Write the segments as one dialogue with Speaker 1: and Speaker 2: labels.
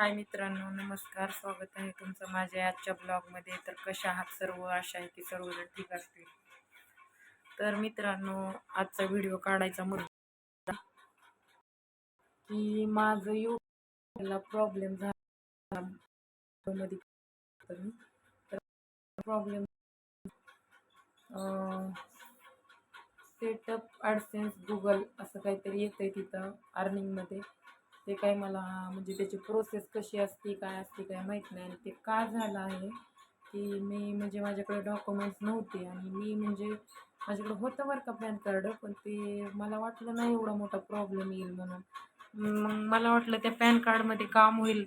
Speaker 1: हाय मित्रांनो नमस्कार. स्वागत आहे तुमचं माझ्या आजच्या ब्लॉगमध्ये. तर कशा आहात सर्व? आशा आहे की सर्वजण ठीक असतील. तर मित्रांनो आजचा व्हिडिओ काढायचा मुद्दा की माझं यूट्यूबला प्रॉब्लेम झाला. तर प्रॉब्लेम सेटअप ॲडसेन्स गुगल असं काहीतरी येतं आहे तिथं अर्निंगमध्ये ते काय मला म्हणजे त्याची प्रोसेस कशी असते काय असते काय माहीत नाही. आणि ते का झालं आहे की मी म्हणजे माझ्याकडे डॉक्युमेंट्स नव्हते. आणि मी म्हणजे माझ्याकडे होतं बरं का पॅन कार्ड पण ते मला वाटलं नाही एवढा मोठा प्रॉब्लेम येईल म्हणून. मग मला वाटलं त्या पॅन कार्डमध्ये काम होईल.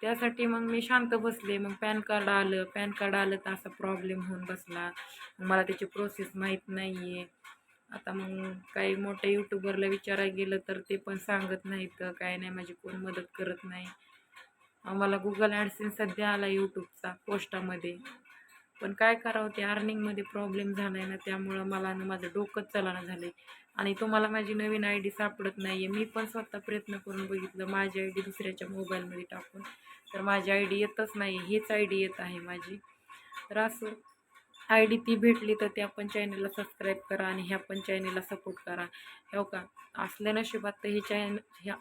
Speaker 1: त्यासाठी मग मी शांत बसले. मग पॅन कार्ड आलं. पॅन कार्ड आलं तर असा प्रॉब्लेम होऊन बसला. मला त्याची प्रोसेस माहीत नाही आहे आता मग काही मोठ्या यूट्यूबरला विचारायला गेलं तर ते पण सांगत नाहीत काय नाही माझी कोण मदत करत नाही. मला गुगल ॲडसेन्स सध्या आला यूट्यूबचा पोस्टामध्ये. पण काय करावं ते अर्निंगमध्ये प्रॉब्लेम झाला आहे ना त्यामुळं मला ना माझं डोकंच चलाना झालं आहे आणि तुम्हाला माझी नवीन आय डी सापडत नाही आहे मी पण स्वतः प्रयत्न करून बघितलं माझी आय डी दुसऱ्याच्या मोबाईलमध्ये टाकून. तर माझी आय डी येतच नाही हीच आय डी येत आहे माझी. तर असं आय डी ती भेटली तर त्या पण चॅनलला सबस्क्राईब करा आणि ह्या पण चॅनलला सपोर्ट करा. हो का? असल्या नशिबात तर ही चॅन ह्या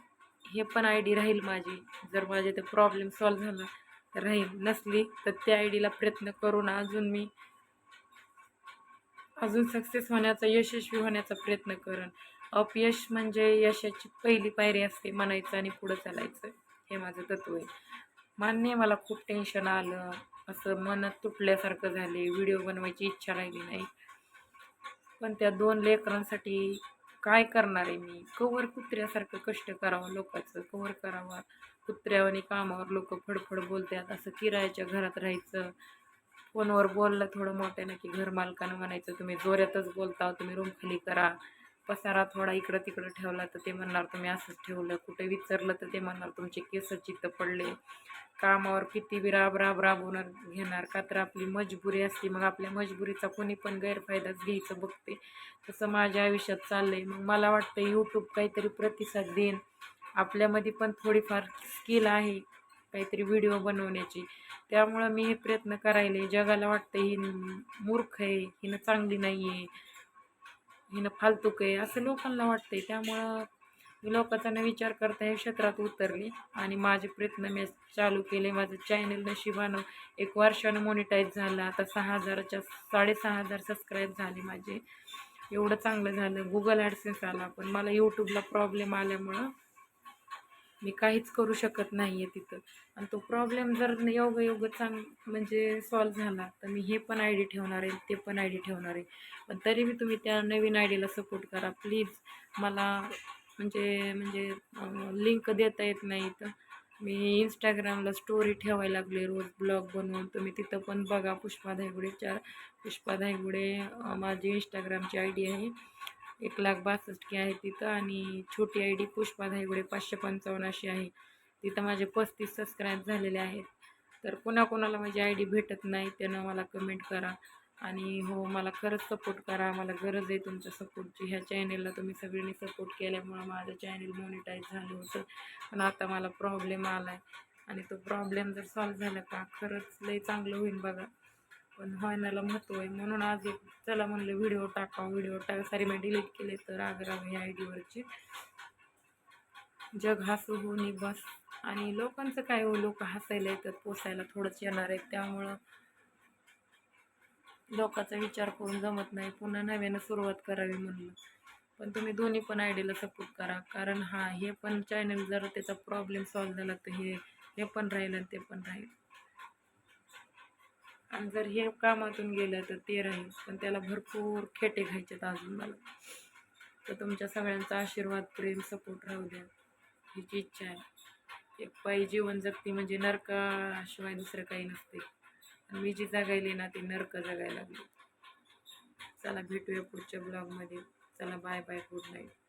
Speaker 1: हे पण आय डी राहील माझी. जर माझे ते प्रॉब्लेम सॉल्व झाला तर राहील. नसली तर त्या आय डीला प्रयत्न करून अजून मी. अजून सक्सेस होण्याचा यशस्वी होण्याचा प्रयत्न करेन अपयश म्हणजे यशाची पहिली पायरी असते म्हणायचं आणि पुढं चालायचं. हे माझं तत्व आहे. मान्य मला खूप टेन्शन आलं. असं मनात तुटल्यासारखं झाले व्हिडिओ बनवायची इच्छा राहिली नाही. पण त्या दोन लेकरांसाठी काय करणार आहे मी? कवर कुत्र्यासारखं कष्ट करावं लोकांचं कवर करावा. कुत्र्यावानी कामावर लोक फडफड बोलतात असं किरायाच्या घरात राहायचं. फोनवर बोललं थोडं मोठ्यानं की घर मालकानं म्हणायचं तुम्ही जोऱ्यातच बोलता तुम्ही रूम खाली करा. पसारा थोडा इकडं तिकडं ठेवला तर ते म्हणणार तुम्ही असंच ठेवलं कुठे विचारलं तर ते म्हणणार तुमचे केस चित्त पडले कामावर किती बी राब राब राबवणार घेणार का तर आपली मजबुरी असते मग आपल्या मजबुरीचा कोणी पण गैरफायदाच घ्यायचं बघते. तसं माझ्या आयुष्यात चाललं आहे मग मला वाटतं यूट्यूब काहीतरी प्रतिसाद देईन. आपल्यामध्ये पण थोडीफार स्किल आहे काहीतरी व्हिडिओ बनवण्याची. त्यामुळं मी हे प्रयत्न करायले. जगाला वाटतं ही मूर्ख आहे हिनं चांगली नाही आहे हिनं फालतूक आहे असं लोकांना वाटतंय. त्यामुळं मी लोकांचा न विचार करता हे क्षेत्रात उतरली आणि माझे प्रयत्न मी चालू केले. माझं चॅनल नशिबानं एक वर्षानं मॉनिटाईज झालं. आता सहा हजाराच्या साडेसहा हजार सबस्क्राईब झाले माझे. एवढं चांगलं झालं. गुगल ॲडसेन्स आला. पण मला यूट्यूबला प्रॉब्लेम आल्यामुळं मी काहीच करू शकत नाही आहे तिथं. आणि तो प्रॉब्लेम जर योग योग चांग म्हणजे सॉल्व झाला तर मी हे पण आय डी ठेवणार आहे ते पण आय डी ठेवणार आहे. पण तरी मी तुम्ही त्या नवीन आय डीला सपोर्ट करा. प्लीज मला म्हणजे म्हणजे लिंक देता येत नाही तर मी इंस्टाग्रामला स्टोरी ठेवायला लागले रोज ब्लॉग बनवून. तुम्ही तिथं पण बघा पुष्पा धायगुडे. चार पुष्पा धायगुडे माझी इंस्टाग्रामची आय डी आहे. एक लाख बासष्ट की आहे तिथं आणि छोटी आय डी पुष्पा धायगुडे पाचशे पंचावन्न अशी आहे. तिथं माझे पस्तीस सबस्क्राईब झालेले आहेत. तर कोणाकोणाला माझी आय डी भेटत नाही त्यानं मला कमेंट करा. आणि हो मला खरंच सपोर्ट करा. मला गरज आहे तुमच्या सपोर्टची ह्या चॅनेलला तुम्ही सगळ्यांनी सपोर्ट केल्यामुळं माझं चॅनेल मॉनिटाईज झालं होतं. पण आता मला प्रॉब्लेम आला आहे आणि तो प्रॉब्लेम जर सॉल्व झाला का खरंच लई चांगलं होईल बघा. पण व्हायनाला महत्त्व आहे. म्हणून आज एक चला म्हणलं व्हिडिओ टाका व्हिडिओ टाका सारी मी डिलीट केले तर आग्रा या आय डीवरची जग हसू हो बस. आणि लोकांचं काय हो लोक हसायला येतात पोसायला थोडंच येणार आहेत. त्यामुळं लोकांचा विचार करून जमत नाही. पुन्हा नव्यानं सुरुवात करावी म्हणलं. पण तुम्ही दोन्ही पण आयडीला सपोर्ट करा. कारण हा हे पण चॅनल जर त्याचा प्रॉब्लेम सॉल्व झाला तर हे हे पण राहील आणि ते पण राहील. आणि जर हे कामातून गेलं तर ते राहील. पण त्याला भरपूर खेटे घ्यायचेत अजून मला. तर तुमच्या सगळ्यांचा आशीर्वाद प्रेम सपोर्ट राहू द्या. हीची इच्छा आहे. एक पायी जीवन जगती म्हणजे नरकाशिवाय दुसरं काही नसते. आणि मी जी जगायली ना ती नरक जगायला लागली. चला भेटूया पुढच्या ब्लॉगमध्ये चला बाय बाय गुड नाईट